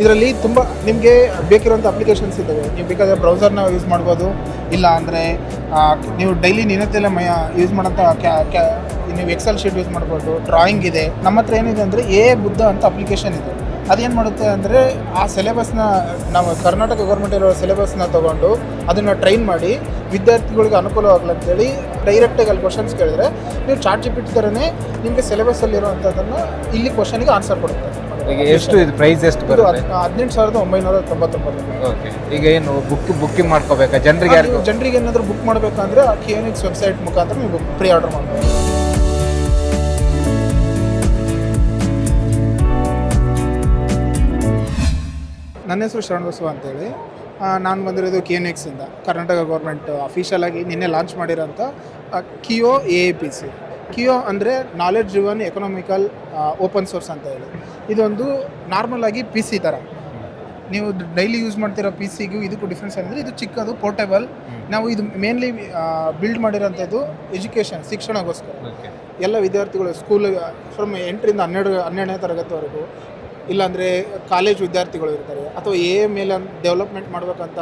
ಇದರಲ್ಲಿ ತುಂಬ ನಿಮಗೆ ಬೇಕಿರುವಂಥ ಅಪ್ಲಿಕೇಶನ್ಸ್ ಇದ್ದಾವೆ. ನೀವು ಬೇಕಾದರೆ ಬ್ರೌಸರ್ನ ಯೂಸ್ ಮಾಡ್ಬೋದು, ಇಲ್ಲ ಅಂದರೆ ನೀವು ಡೈಲಿ ನಿನತೆಲ್ಲ ಮಯ ಯೂಸ್ ಮಾಡೋಂಥ ಕ್ಯಾ ಕ್ಯಾ, ನೀವು ಎಕ್ಸೆಲ್ ಶೀಟ್ ಯೂಸ್ ಮಾಡ್ಬೋದು ಡ್ರಾಯಿಂಗ್ ಇದೆ. ನಮ್ಮ ಹತ್ರ ಏನಿದೆ ಅಂದರೆ ಎ ಬುದ್ಧ ಅಂತ ಅಪ್ಲಿಕೇಶನ್ ಇದೆ. ಅದೇನು ಮಾಡುತ್ತೆ ಅಂದರೆ, ಆ ಸಿಲೆಬಸ್ನ ನಾವು ಕರ್ನಾಟಕ ಗೌರ್ಮೆಂಟ್ ಇರೋ ಸಿಲೆಬಸ್ನ ತೊಗೊಂಡು ಅದನ್ನು ಟ್ರೈನ್ ಮಾಡಿ ವಿದ್ಯಾರ್ಥಿಗಳಿಗೆ ಅನುಕೂಲವಾಗಲಿ ಅಂತೇಳಿ ಡೈರೆಕ್ಟಾಗಿ ಅಲ್ಲಿ ಕ್ವಶನ್ಸ್ ಕೇಳಿದ್ರೆ, ನೀವು ಚಾರ್ಜ್ ಜಿ ಥರನೇ ನಿಮಗೆ ಸಿಲೆಬಸ್ಸಲ್ಲಿರುವಂಥದ್ದನ್ನು ಇಲ್ಲಿ ಕ್ವಶನಿಗೆ ಆನ್ಸರ್ ಕೊಡುತ್ತೆ. ಈಗ ಎಷ್ಟು ಇದು ಪ್ರೈಸ್ ಎಷ್ಟು ಬರುತ್ತೆ? ಹದ್- ಹದಿನೆಂಟು ಸಾವಿರದ ಒಂಬೈನೂರ ತೊಂಬತ್ತೊಂಬತ್ತು. ಓಕೆ ಈಗ ಏನು ಬುಕ್ ಬುಕ್ಕಿಂಗ್ ಮಾಡ್ಕೋಬೇಕಾ? ಜನರಿಗೆ ಜನರಿಗೆ ಏನಾದರೂ ಬುಕ್ ಮಾಡಬೇಕಂದ್ರೆ ಆ ಕಿಯೋನಿಕ್ಸ್ ವೆಬ್ಸೈಟ್ ಮುಖಾಂತರ ನೀವು ಪ್ರೀ ಆರ್ಡರ್ ಮಾಡ್ಬೋದು. ನನ್ನ ಹೆಸರು ಶರಣ ಬಸವ ಅಂತೇಳಿ. ನಾನು ಬಂದಿರೋದು ಕೆ ಎನ್ ಎಕ್ಸಿಂದ ಕರ್ನಾಟಕ ಗೌರ್ಮೆಂಟ್ ಅಫಿಷಿಯಲ್ ಆಗಿ ನಿನ್ನೆ ಲಾಂಚ್ ಮಾಡಿರೋಂಥ KEO a P C KEO ಅಂದರೆ knowledge driven economical open source ಅಂತ ಹೇಳಿ. ಇದೊಂದು ನಾರ್ಮಲ್ ಆಗಿ ಪಿ ಸಿ ಥರ ನೀವು ಡೈಲಿ ಯೂಸ್ ಮಾಡ್ತಿರೋ ಪಿ ಸಿಗೂ ಇದಕ್ಕೂ ಡಿಫ್ರೆನ್ಸ್ ಏನಂದರೆ ಇದು ಚಿಕ್ಕದು ಪೋರ್ಟೇಬಲ್ ನಾವು ಇದು ಮೇನ್ಲಿ ಬಿಲ್ಡ್ ಮಾಡಿರೋಂಥದ್ದು ಎಜುಕೇಷನ್ ಶಿಕ್ಷಣಗೋಸ್ಕರ. ಎಲ್ಲ ವಿದ್ಯಾರ್ಥಿಗಳು ಸ್ಕೂಲ್ ಫ್ರಮ್ ಎಂಟರಿಂದ ಹನ್ನೆರಡು ಹನ್ನೆರಡನೇ ತರಗತಿವರೆಗೂ ಇಲ್ಲಾಂದರೆ ಕಾಲೇಜ್ ವಿದ್ಯಾರ್ಥಿಗಳು ಇರ್ತಾರೆ ಅಥವಾ ಎ ಮೇಲೆ ಡೆವಲಪ್ಮೆಂಟ್ ಮಾಡಬೇಕಂತ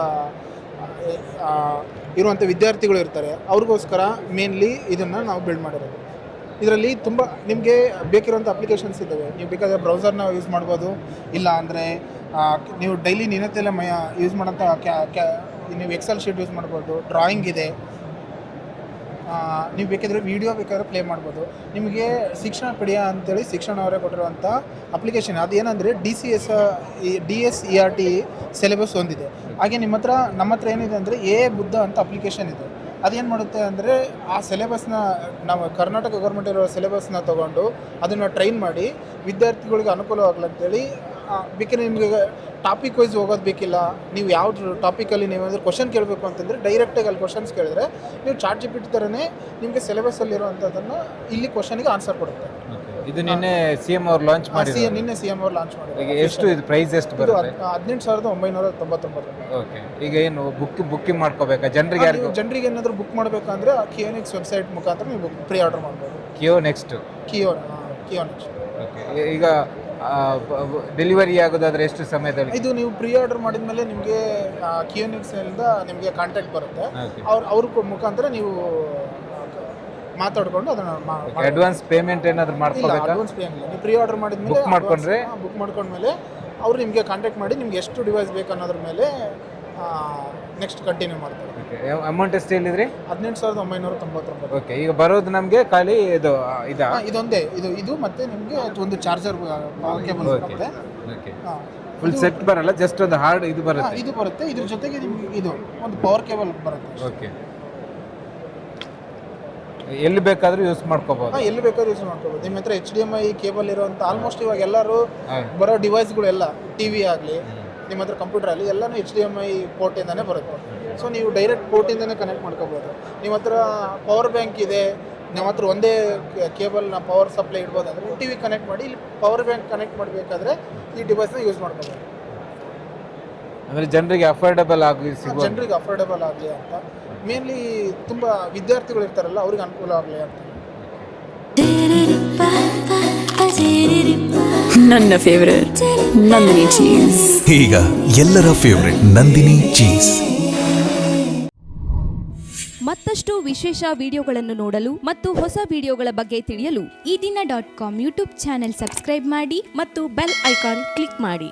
ಇರುವಂಥ ವಿದ್ಯಾರ್ಥಿಗಳು ಇರ್ತಾರೆ ಅವ್ರಿಗೋಸ್ಕರ ಮೇನ್ಲಿ ಇದನ್ನು ನಾವು ಬಿಲ್ಡ್ ಮಾಡಿರೋದು. ಇದರಲ್ಲಿ ತುಂಬ ನಿಮಗೆ ಬೇಕಿರುವಂಥ ಅಪ್ಲಿಕೇಶನ್ಸ್ ಇದ್ದಾವೆ. ನೀವು ಬೇಕಾದರೆ ಬ್ರೌಸರ್ನ ಯೂಸ್ ಮಾಡ್ಬೋದು. ಇಲ್ಲ ಅಂದರೆ ನೀವು ಡೈಲಿ ನಿನತೆಲ್ಲ ಮಯ ಯೂಸ್ ಮಾಡೋಂಥ ಕ್ಯಾ ಕ್ಯಾ, ನೀವು ಎಕ್ಸೆಲ್ ಶೀಟ್ ಯೂಸ್ ಮಾಡ್ಬೋದು. ಡ್ರಾಯಿಂಗ್ ಇದೆ. ನೀವು ಬೇಕಿದ್ರೆ ವಿಡಿಯೋ ಬೇಕಾದ್ರೆ ಪ್ಲೇ ಮಾಡ್ಬೋದು. ನಿಮಗೆ ಶಿಕ್ಷಣ ಪಡೆಯ ಅಂತೇಳಿ ಶಿಕ್ಷಣ ಅವರೇ ಕೊಟ್ಟಿರುವಂಥ ಅಪ್ಲಿಕೇಶನ್ ಅದು ಏನಂದರೆ D C S D S E R T syllabus ಹೊಂದಿದೆ ಹಾಗೆ ನಿಮ್ಮ ಹತ್ರ, ನಮ್ಮ ಹತ್ರ ಏನಿದೆ ಅಂದರೆ ಎ ಬುದ್ಧ ಅಂತ ಅಪ್ಲಿಕೇಶನ್ ಇದೆ. ಅದೇನು ಮಾಡುತ್ತೆ ಅಂದರೆ ಆ ಸಿಲೆಬಸ್ನ ನಾವು ಕರ್ನಾಟಕ ಗೌರ್ಮೆಂಟ್ ಇರೋ ಸಿಲೆಬಸ್ನ ತೊಗೊಂಡು ಅದನ್ನು ಟ್ರೈನ್ ಮಾಡಿ ವಿದ್ಯಾರ್ಥಿಗಳಿಗೆ ಅನುಕೂಲವಾಗಲಿ ಆಗ್ಲಂತೇಳಿ ಆ, ಬೇಕಾದ್ರೆ ನಿಮಗೆ ಟಾಪಿಕ್ ವೈಸ್ ಹೋಗೋದು ಬೇಕಿಲ್ಲ ನೀವು ಯಾವ ಟಾಪಿಕಲ್ಲಿ ನೀವು ಅಂದರೆ ಕ್ವಶನ್ ಕೇಳಬೇಕು ಅಂತಂದರೆ ಡೈರೆಕ್ಟಾಗಿ ಅಲ್ಲಿ ಕ್ವಶನ್ಸ್ ಕೇಳಿದ್ರೆ ನೀವು ಚಾರ್ಜ್ ಜಿ ಪಿ ಟಿ ಥರನೇ ನಿಮಗೆ ಸಿಲೆಬಸ್ಸಲ್ಲಿರುವಂಥದ್ದನ್ನು ಇಲ್ಲಿ ಕ್ವಶನಿಗೆ ಆನ್ಸರ್ ಕೊಡುತ್ತೆ. ಇದು ನಿನ್ನೆ ಸಿ ಎಂ ಅವ್ರು ಲಾಂಚ್ ಸಿ ಮಾಡಿದ್ರು ನಿನ್ನೆ ಸಿ ಎಂ ಅವರು ಲಾಂಚ್ ಈಗ ಮಾಡಿದ್ರು ಎಷ್ಟು ಇದು ಪ್ರೈಸ್ ಎಷ್ಟು ಬರುತ್ತೆ? ಹದ್- ಹದಿನೆಂಟು ಸಾವಿರದ ಒಂಬೈನೂರ ತೊಂಬತ್ತೊಂಬತ್ತು ಓಕೆ ಈಗ ಏನು ಬುಕ್ ಬುಕ್ಕಿಂಗ್ ಮಾಡ್ಕೋಬೇಕಾ? ಜನರಿಗೆ ಯಾರಿಗೂ? ಜನರಿಗೆ ಏನಾದರೂ ಬುಕ್ ಮಾಡಬೇಕಂದ್ರೆ ಕಿಯೋ ನೆಕ್ಸ್ ವೆಬ್ಸೈಟ್ ಮುಖಾಂತರ ನೀವು ಪ್ರೀ ಆರ್ಡರ್ ಮಾಡ್ಬೋದು. KEO next KEO KEO next okay ಈಗ ಡೆಲಿವರಿ ಆಗೋದಾದ್ರೆ ಎಷ್ಟು ಸಮಯದಲ್ಲಿ? ಇದು ನೀವು ಪ್ರೀ ಆರ್ಡರ್ ಮಾಡಿದ್ಮೇಲೆ ನಿಮಗೆ ಕಿಯೋನಿಕ್ಸ್ ನಿಮಗೆ ಕಾಂಟ್ಯಾಕ್ಟ್ ಬರುತ್ತೆ. ಅವ್ರ ಅವ್ರ ಮುಖಾಂತರ ನೀವು ಮಾತಾಡ್ಕೊಂಡು ಅದನ್ನ ಅಡ್ವಾನ್ಸ್ ಪೇಮೆಂಟ್ ಏನಾದ್ರು ಮಾಡ್ಕೋಬೇಕಾ? ಅಡ್ವಾನ್ಸ್ ಪೇಮೆಂಟ್ ನೀವು ಪ್ರೀ ಆರ್ಡರ್ ಮಾಡಿದ್ಮೇಲೆ Book ಮಾಡ್ಕೊಂಡ್ರೆ? ಬುಕ್ ಮಾಡ್ಕೊಂಡ್ಮೇಲೆ ಅವ್ರು ನಿಮಗೆ ಕಾಂಟ್ಯಾಕ್ಟ್ ಮಾಡಿ ನಿಮ್ಗೆ ಎಷ್ಟು ಡಿವೈಸ್ ಬೇಕು ಅನ್ನೋದ್ರ ಮೇಲೆ ನೆಕ್ಸ್ಟ್ ಕಂಟಿನ್ಯೂ ಮಾಡ್ತಾರೆ. ಓಕೆ ಅಮೌಂಟ್ ಎಷ್ಟು ಹೇಳಿದ್ರಿ? ಹದಿನೆಂಟು ಸಾವಿರದ ಒಂಬೈನೂರ ತೊಂಬತ್ತೊಂಬತ್ತು ಓಕೆ ಈಗ ಬರೋದು ನಮಗೆ ಖಾಲಿ ಇದು ಇದಾ? ಹಾ, ಇದೊಂದೇ. ಇದು ಇದು ಮತ್ತೆ ನಿಮಗೆ ಒಂದು ಚಾರ್ಜರ್ ಪವರ್ ಕೇಬಲ್ ಬರುತ್ತೆ. ಓಕೆ ಹಾ. ಫುಲ್ ಸೆಟ್ ಬರಲ್ಲ ಜಸ್ಟ್ ಒಂದು ಹಾರ್ಡ್ ಇದು ಹಾ, ಬರುತ್ತೆ. ಇದು ಬರುತ್ತೆ. ಇದ್ರ ಜೊತೆಗೆ ನಿಮ್ಗೆ ಇದು ಒಂದು ಪವರ್ ಕೇಬಲ್ ಬರುತ್ತೆ. ಓಕೆ ಎಲ್ಲಿ ಬೇಕಾದ್ರೂ ಯೂಸ್ ಮಾಡ್ಕೋಬಹುದು ಎಲ್ಲಿ ಬೇಕಾದ್ರೂ ಯೂಸ್ ಮಾಡ್ಕೋಬಹುದು ನಿಮ್ಮ ಹತ್ರ H D M I cable ಇರುವಂತ ಆಲ್ಮೋಸ್ಟ್ ಇವಾಗ ಎಲ್ಲರೂ. ಬರೋ ಡಿವೈಸ್ಗಳೆಲ್ಲ ಟಿ ವಿ ಆಗಲಿ ನಿಮ್ಮ ಹತ್ರ ಕಂಪ್ಯೂಟರ್ ಆಗಲಿ ಎಲ್ಲನೂ ಎಚ್ ಡಿ ಎಂ ಐ ಪೋರ್ಟಿಂದನೇ ಬರುತ್ತೆ. ಸೊ ನೀವು ಡೈರೆಕ್ಟ್ ಪೋರ್ಟಿಂದನೇ ಕನೆಕ್ಟ್ ಮಾಡ್ಕೋಬೋದು. ನಿಮ್ಮ ಹತ್ರ ಪವರ್ ಬ್ಯಾಂಕ್ ಇದೆ ನಿಮ್ಮ ಹತ್ರ ಒಂದೇ ಕೇಬಲ್ನ ಪವರ್ ಸಪ್ಲೈ ಇಡ್ಬೋದು ಅಂದರೆ ಟಿ ವಿ ಕನೆಕ್ಟ್ ಮಾಡಿ ಇಲ್ಲಿ ಪವರ್ ಬ್ಯಾಂಕ್ ಕನೆಕ್ಟ್ ಮಾಡಬೇಕಾದ್ರೆ ಈ ಡಿವೈಸ್ನ ಯೂಸ್ ಮಾಡ್ಕೋಬೋದು ಅಂದ್ರೆ ಜನರಿಗೆ ಅಫೋರ್ಡಬಲ್ ಆಗಿ ಸಿಗೋ ಜನರಿಗೆ ಅಫೋರ್ಡಬಲ್ ಆಗಲಿ ಅಂತ. ಮೇನ್ಲಿ ತುಂಬ ವಿದ್ಯಾರ್ಥಿಗಳು ಇರ್ತಾರಲ್ಲ ಅವ್ರಿಗೆ ಅನುಕೂಲ ಆಗಲಿ ಅಂತ. ನನ್ನ ಫೇವರೇಟ್ ನಂದಿನಿ ಚೀಸ್ ಈಗ ಎಲ್ಲರ ಫೇವರೇಟ್ ನಂದಿನಿ ಚೀಸ್ ಮತ್ತಷ್ಟು ವಿಶೇಷ ವಿಡಿಯೋಗಳನ್ನು ನೋಡಲು ಮತ್ತು ಹೊಸ ವಿಡಿಯೋಗಳ ಬಗ್ಗೆ ತಿಳಿಯಲು Eedina dot com YouTube channel subscribe ಮಾಡಿ ಮತ್ತು ಬೆಲ್ ಐಕಾನ್ ಕ್ಲಿಕ್ ಮಾಡಿ.